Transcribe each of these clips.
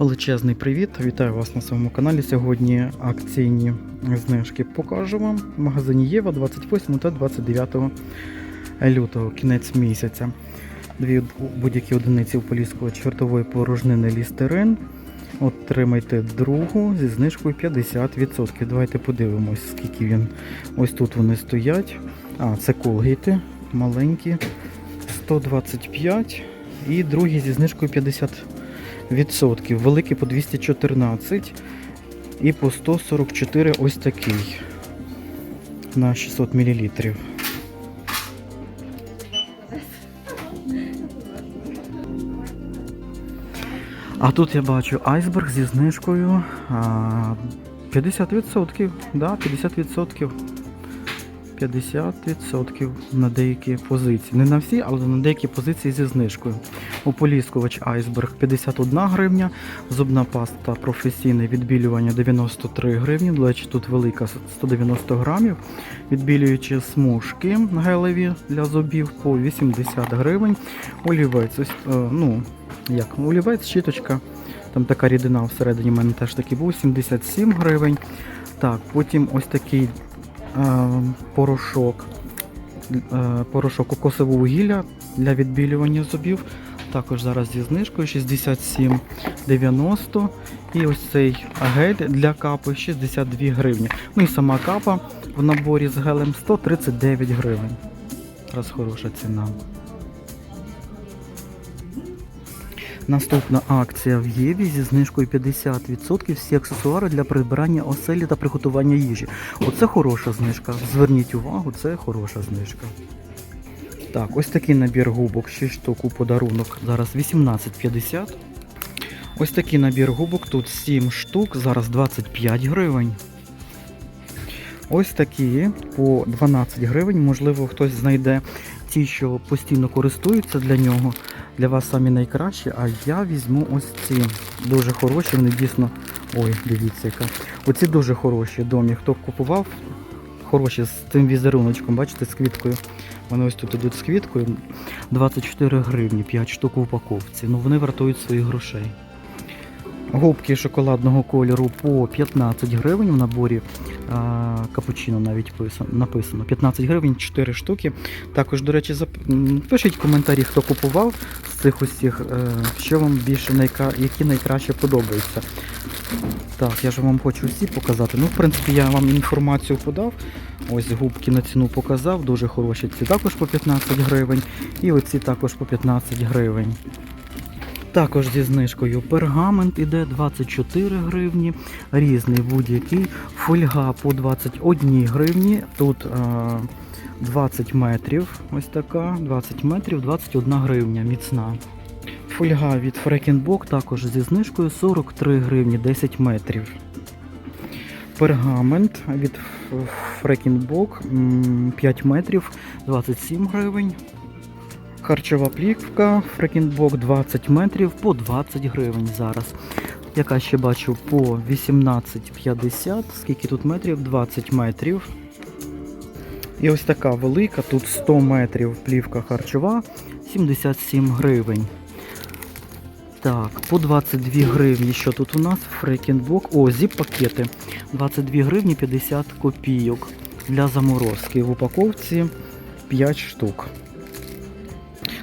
Величезний привіт! Вітаю вас на своєму каналі. Сьогодні акційні знижки покажу вам в магазині Єва 28 та 29 лютого, кінець місяця. Дві будь-які одиниці ополіскувач чвертової порожнини лістерин. Отримайте другу зі знижкою 50%. Давайте подивимось, скільки він. Ось тут вони стоять. А, це колгейти маленькі. 125 і другі зі знижкою 50% відсотків. Великий по 214 і по 144 ось такий на 600 мл. А тут я бачу айсберг зі знижкою а, 50%. Да, 50%. 50% на деякі позиції. Не на всі, але на деякі позиції зі знижкою. Ополіскувач айсберг 51 гривня, зубна паста професійне відбілювання 93 гривні. До тут велика 190 грамів. Відбілюючі смужки гелеві для зубів по 80 гривень. Олівець, ось, е, ну, як, олівець, щіточка. Там така рідина всередині в мене теж такий був, 77 гривень. Так, потім ось такий порошок, е, порошок кокосового вугілля для відбілювання зубів. Також зараз зі знижкою 67,90. І ось цей гель для капи 62 гривні. Ну і сама капа в наборі з гелем 139 гривень. Зараз хороша ціна. Наступна акція в Єві зі знижкою 50% всі аксесуари для прибирання оселі та приготування їжі. Оце хороша знижка. Зверніть увагу, це хороша знижка. Так, ось такий набір губок, 6 штук у подарунок. Зараз 18,50. Ось такий набір губок, тут 7 штук, зараз 25 гривень. Ось такі по 12 гривень. Можливо, хтось знайде ті, що постійно користуються для нього. Для вас самі найкращі, а я візьму ось ці дуже хороші, вони дійсно. Ой, дивіться яка. Оці дуже хороші домі. Хто купував, хороші з цим візеруночком, бачите, з квіткою. Вони ось тут ідуть з квіткою. 24 гривні, 5 штук в упаковці. Ну вони вартують своїх грошей. Губки шоколадного кольору по 15 гривень в наборі а, капучино навіть писа- написано. 15 гривень, 4 штуки. Також, до речі, пишіть коментарі, хто купував з цих усіх, е, що вам більше найка... які найкраще подобаються. Так, я ж вам хочу всі показати. Ну, в принципі, я вам інформацію подав. Ось губки на ціну показав, дуже хороші. Ці також по 15 гривень. І оці також по 15 гривень. Також зі знижкою пергамент іде 24 гривні, різний будь-який. Фольга по 21 гривні. Тут е, 20 метрів. Ось така, 20 метрів, 21 гривня, міцна. Фольга від Фрекінбок також зі знижкою 43 гривні, 10 метрів. Пергамент від Фрекінбок 5 метрів, 27 гривень. Харчова плівка Фрекінбок 20 метрів по 20 гривень зараз. Яка ще бачу по 18,50. Скільки тут метрів? 20 метрів. І ось така велика, тут 100 метрів плівка харчова, 77 гривень. Так, по 22 гривні. Що тут у нас? Фрекінбок. О, зіп-пакети. 22 гривні 50 копійок для заморозки. В упаковці 5 штук.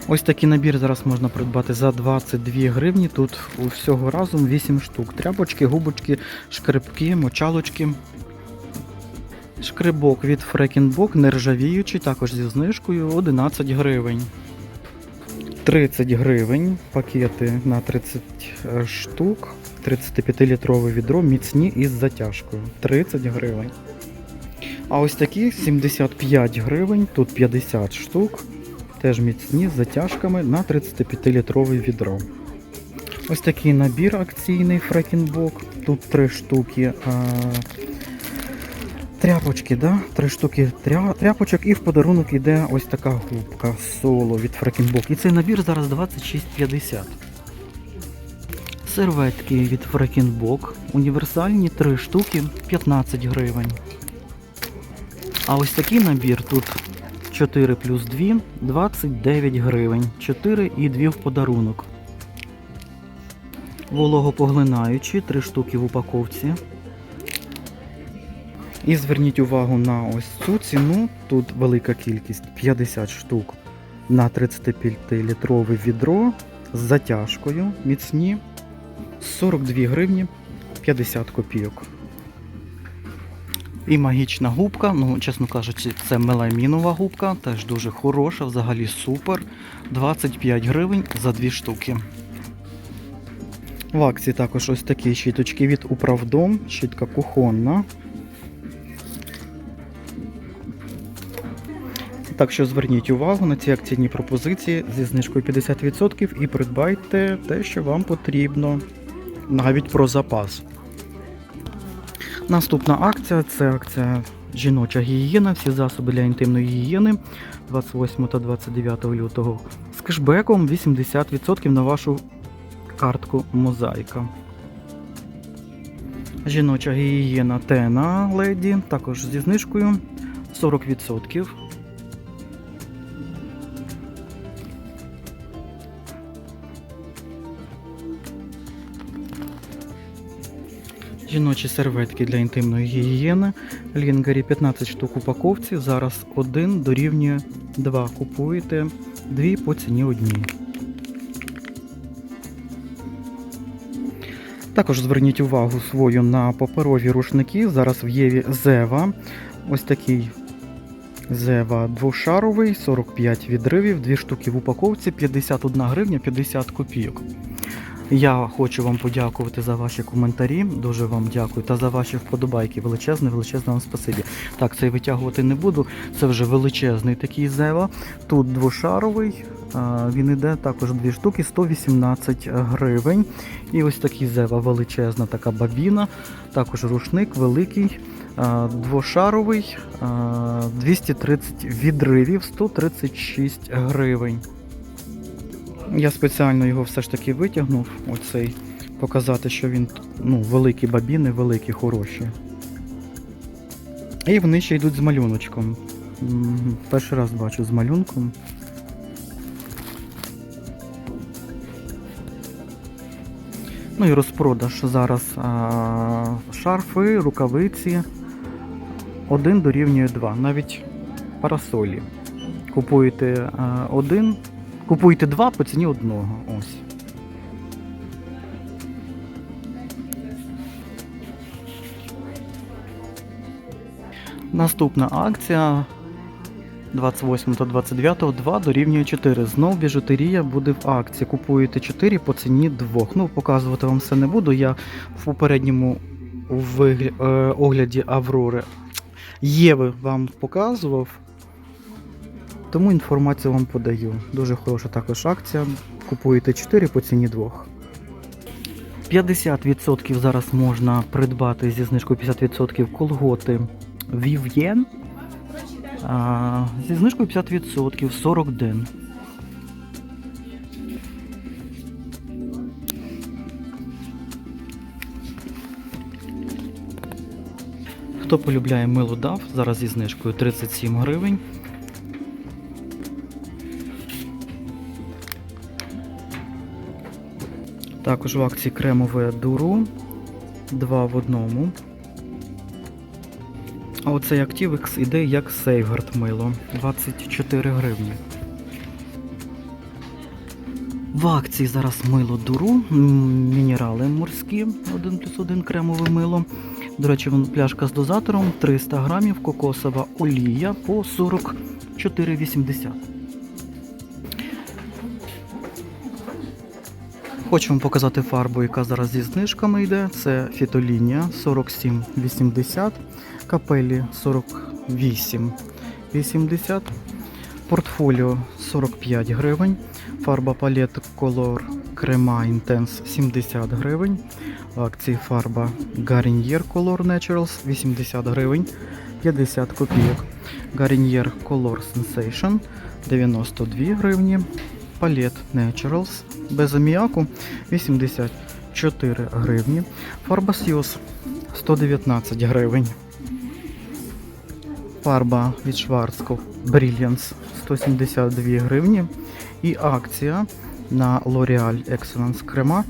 Ось такий набір зараз можна придбати за 22 гривні. Тут всього разом 8 штук. Тряпочки, губочки, шкребки, мочалочки. Шкребок від Фрекінбок, нержавіючий, також зі знижкою 11 гривень. 30 гривень, пакети на 30 штук, 35-літрове відро, міцні із затяжкою. 30 гривень. А ось такі 75 гривень, тут 50 штук, теж міцні з затяжками на 35-літрове відро. Ось такий набір акційний Фрекінбок. Тут 3 штуки. А... Тряпочки, да? Три штуки тря... тряпочок і в подарунок іде ось така губка соло від Фрекінбок. І цей набір зараз 26,50. Серветки від Фрекінбок. Універсальні 3 штуки 15 гривень. А ось такий набір тут 4 плюс 2 29 гривень. 4 і 2 в подарунок. Вологопоглинаючі, 3 штуки в упаковці. І зверніть увагу на ось цю ціну. Тут велика кількість 50 штук на 35-літрове відро з затяжкою міцні 42 гривні 50 копійок. І магічна губка, ну, чесно кажучи, це меламінова губка, теж дуже хороша, взагалі супер. 25 гривень за дві штуки. В акції також ось такі щіточки від Управдом, щітка кухонна. Так що зверніть увагу на ці акційні пропозиції зі знижкою 50% і придбайте те, що вам потрібно, навіть про запас. Наступна акція це акція жіноча гігієна, всі засоби для інтимної гігієни 28 та 29 лютого з кешбеком 80% на вашу картку Мозаїка. Жіноча гігієна Тена Леді також зі знижкою 40%. Жіночі серветки для інтимної гігієни. Лінгарі 15 штук упаковці. Зараз один дорівнює 2. Купуєте дві по ціні одній. Також зверніть увагу свою на паперові рушники. Зараз в Єві Зева. Ось такий Зева двошаровий, 45 відривів, 2 штуки в упаковці, 51 гривня 50 копійок. Я хочу вам подякувати за ваші коментарі. Дуже вам дякую. Та за ваші вподобайки. Величезне, величезне вам спасибі. Так, цей витягувати не буду. Це вже величезний такий зева. Тут двошаровий. Він іде також дві штуки, 118 гривень. І ось такий зева величезна, така бабіна. Також рушник великий. Двошаровий, 230 відривів, 136 гривень. Я спеціально його все ж таки витягнув, оцей, показати, що він ну, великі бабіни, великі, хороші. І вони ще йдуть з малюночком. Перший раз бачу з малюнком. Ну і розпродаж зараз а, шарфи, рукавиці. Один дорівнює два. Навіть парасолі. Купуєте а, один, Купуйте два по ціні одного. Ось. Наступна акція 28 та 29 2 дорівнює 4. Знов біжутерія буде в акції. Купуєте 4 по ціні 2. Ну, показувати вам все не буду. Я в попередньому вигля... е, огляді Аврори Єви вам показував. Тому інформацію вам подаю. Дуже хороша також акція. Купуєте 4 по ціні 2. 50% зараз можна придбати зі знижкою 50% колготи Vivien. Зі знижкою 50% 40 ден. Хто полюбляє мило дав, зараз зі знижкою 37 гривень. Також в акції кремове дуру. Два в одному. А оцей Activex іде як Сейфгард мило. 24 гривні. В акції зараз мило дуру, мінерали морські, 1 плюс 1 кремове мило. До речі, пляшка з дозатором 300 грамів, кокосова олія по 44,80. Хочу вам показати фарбу, яка зараз зі знижками йде. Це фітолінія 47,80, капелі 48,80, портфоліо 45 гривень, фарба палет Color Crema Intense 70 гривень, в акції фарба Garnier Color Naturals 80 гривень, 50 копійок, Garnier Color Sensation 92 гривні, палет Naturals без аміаку 84 гривні. Фарба Сіос 119 гривень. Фарба від Schwarzkopf Brilliance 172 гривні. І акція на L'Oreal Excellence крема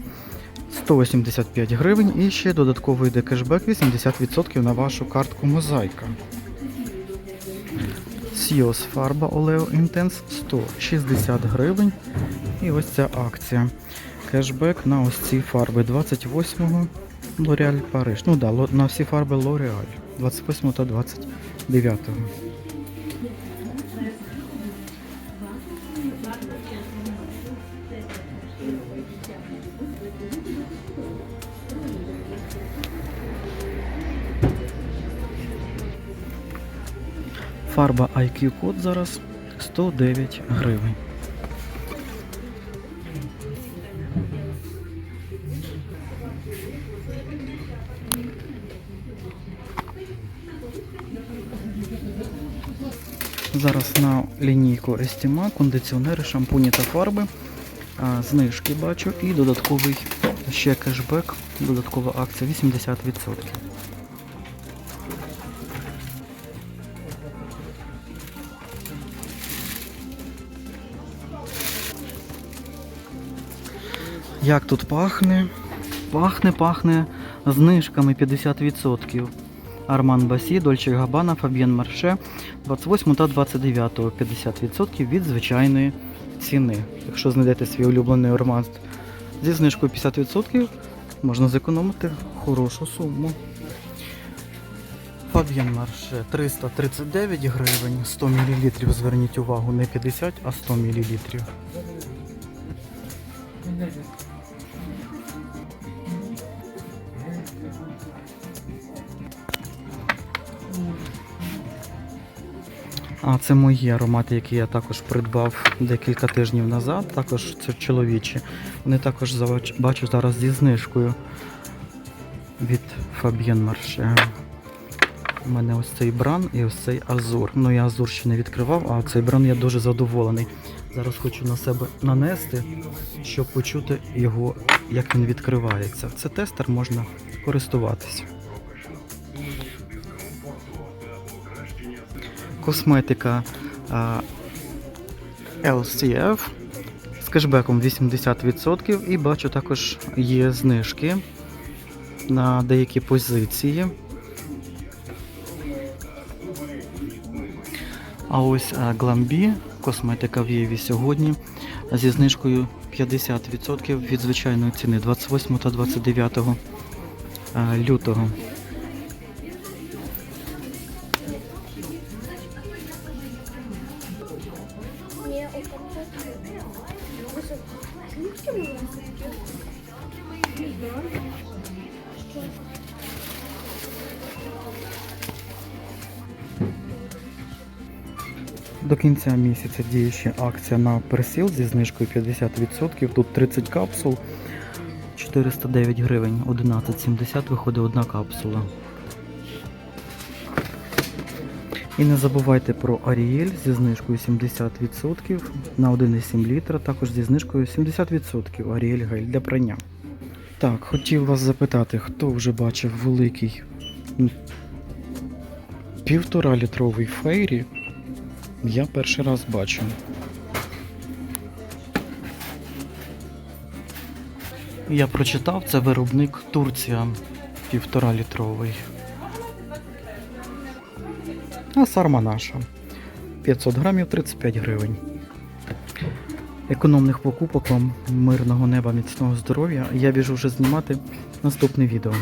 185 гривень і ще додатковий йде кешбек 80% на вашу картку Мозаїка. Сіос фарба Олео Інтенс 160 гривень. І ось ця акція. Кешбек на ось ці фарби 28-го Лореаль Париж. Ну да, на всі фарби Лореаль 28 та 29. Фарба IQ код зараз 109 гривень. Зараз на лінійку Estima кондиціонери, шампуні та фарби. Знижки бачу і додатковий ще кешбек, додаткова акція 80%. Як тут пахне? Пахне, пахне знижками 50%. Арман Басі, Дольче Габана, Фаб'єн Марше 28 та 29 50% від звичайної ціни. Якщо знайдете свій улюблений Арман зі знижкою 50%, можна зекономити хорошу суму. Фаб'єн Марше 339 гривень, 100 мл, зверніть увагу, не 50, а 100 мл. А це мої аромати, які я також придбав декілька тижнів назад. Також це чоловічі. Вони також бачу зараз зі знижкою від Fabienne Marche. У мене ось цей бран і ось цей азур. Ну я азур ще не відкривав, а цей бран я дуже задоволений. Зараз хочу на себе нанести, щоб почути його, як він відкривається. Це тестер можна користуватися. Косметика LCF з кешбеком 80% і бачу також є знижки на деякі позиції. А ось Glambi, косметика в Єві сьогодні зі знижкою 50% від звичайної ціни 28 та 29 лютого. Кінця місяця діє ще акція на персіл зі знижкою 50%. Тут 30 капсул, 409 гривень, 11,70 виходить одна капсула. І не забувайте про Аріель зі знижкою 70% на 1,7 літра, також зі знижкою 70% Аріель гель для прання. Так, хотів вас запитати, хто вже бачив великий півтора літровий фейрі я перший раз бачу. Я прочитав, це виробник Турція півтора літровий. А сарма наша. 500 грамів 35 гривень. Економних покупок вам, мирного неба, міцного здоров'я. Я біжу вже знімати наступне відео.